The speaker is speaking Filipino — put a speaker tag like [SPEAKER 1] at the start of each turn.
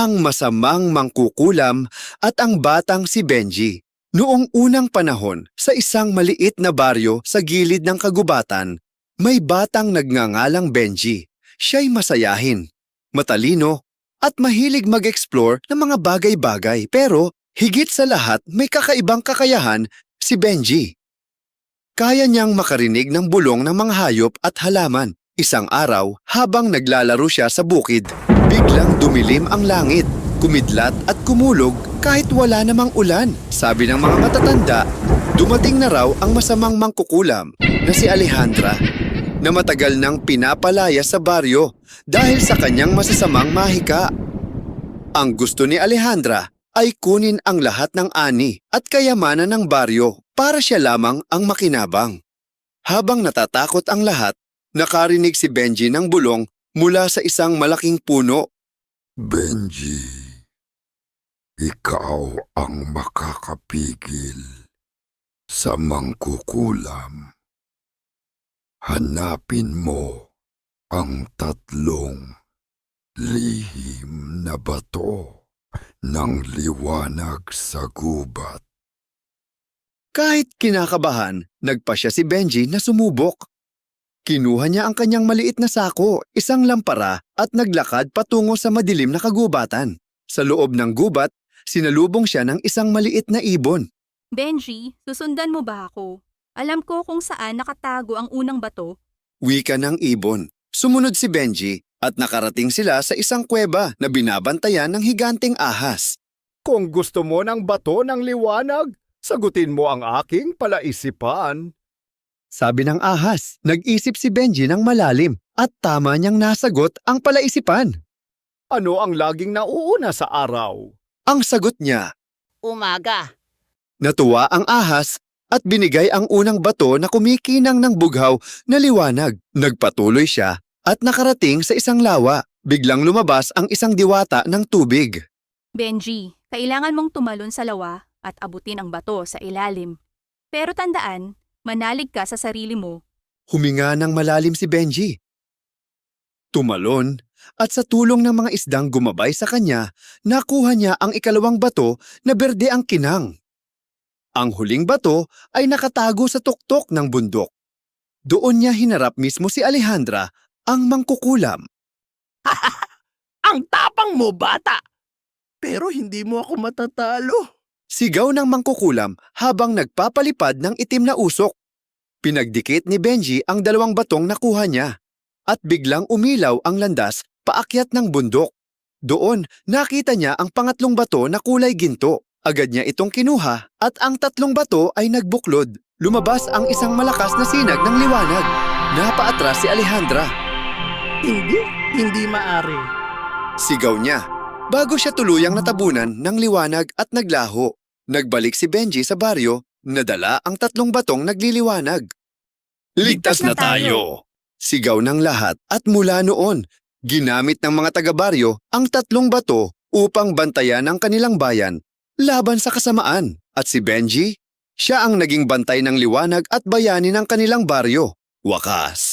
[SPEAKER 1] ang masamang mangkukulam at ang batang si Benji. Noong unang panahon, sa isang maliit na baryo sa gilid ng kagubatan, may batang nagngangalang Benji. Siya'y masayahin, matalino, at mahilig mag-explore ng mga bagay-bagay pero higit sa lahat may kakaibang kakayahan si Benji. Kaya niyang makarinig ng bulong ng mga hayop at halaman. Isang araw, habang naglalaro siya sa bukid, biglang dumilim ang langit, kumidlat at kumulog kahit wala namang ulan. Sabi ng mga matatanda, dumating na raw ang masamang mangkukulam na si Alejandra na matagal nang pinapalaya sa baryo dahil sa kanyang masasamang mahika. Ang gusto ni Alejandra ay kunin ang lahat ng ani at kayamanan ng baryo para siya lamang ang makinabang. Habang natatakot ang lahat, nakarinig si Benji ng bulong mula sa isang malaking puno.
[SPEAKER 2] Benji, ikaw ang makakapigil sa mangkukulam. Hanapin mo ang tatlong lihim na bato ng liwanag sa gubat.
[SPEAKER 1] Kahit kinakabahan, nagpa siya si Benji na sumubok. Kinuha niya ang kanyang maliit na sako, isang lampara at naglakad patungo sa madilim na kagubatan. Sa loob ng gubat, sinalubong siya ng isang maliit na ibon.
[SPEAKER 3] Benji, susundan mo ba ako? Alam ko kung saan nakatago ang unang bato.
[SPEAKER 1] Wika ng ibon. Sumunod si Benji at nakarating sila sa isang kuweba na binabantayan ng higanteng ahas.
[SPEAKER 4] Kung gusto mo ng bato ng liwanag, sagutin mo ang aking palaisipan.
[SPEAKER 1] Sabi ng ahas, nag-isip si Benji ng malalim at tama niyang nasagot ang palaisipan.
[SPEAKER 4] Ano ang laging nauuna sa araw?
[SPEAKER 1] Ang sagot niya,
[SPEAKER 5] Umaga.
[SPEAKER 1] natuwa ang ahas at binigay ang unang bato na kumikinang ng bughaw na liwanag. Nagpatuloy siya at nakarating sa isang lawa. Biglang lumabas ang isang diwata ng tubig.
[SPEAKER 3] Benji, kailangan mong tumalon sa lawa at abutin ang bato sa ilalim. Pero tandaan, manalig ka sa sarili mo.
[SPEAKER 1] Huminga ng malalim si Benji. Tumalon at sa tulong ng mga isdang gumabay sa kanya, nakuha niya ang ikalawang bato na berde ang kinang. Ang huling bato ay nakatago sa tuktok ng bundok. Doon niya hinarap mismo si Alejandra, ang mangkukulam.
[SPEAKER 5] Ang tapang mo, bata! Pero hindi mo ako matatalo.
[SPEAKER 1] Sigaw ng mangkukulam habang nagpapalipad ng itim na usok. Pinagdikit ni Benji ang dalawang batong nakuha niya at biglang umilaw ang landas paakyat ng bundok. Doon, nakita niya ang pangatlong bato na kulay ginto. Agad niya itong kinuha at ang tatlong bato ay nagbuklod. Lumabas ang isang malakas na sinag ng liwanag. Napaatras si Alejandra.
[SPEAKER 5] Hindi, hindi maari.
[SPEAKER 1] Sigaw niya. Bago siya tuluyang natabunan ng liwanag at naglaho, nagbalik si Benji sa baryo, nadala ang tatlong batong nagliliwanag.
[SPEAKER 3] Ligtas na tayo!
[SPEAKER 1] Sigaw ng lahat at mula noon, ginamit ng mga taga-baryo ang tatlong bato upang bantayan ang kanilang bayan laban sa kasamaan. At si Benji, siya ang naging bantay ng liwanag at bayani ng kanilang baryo. Wakas.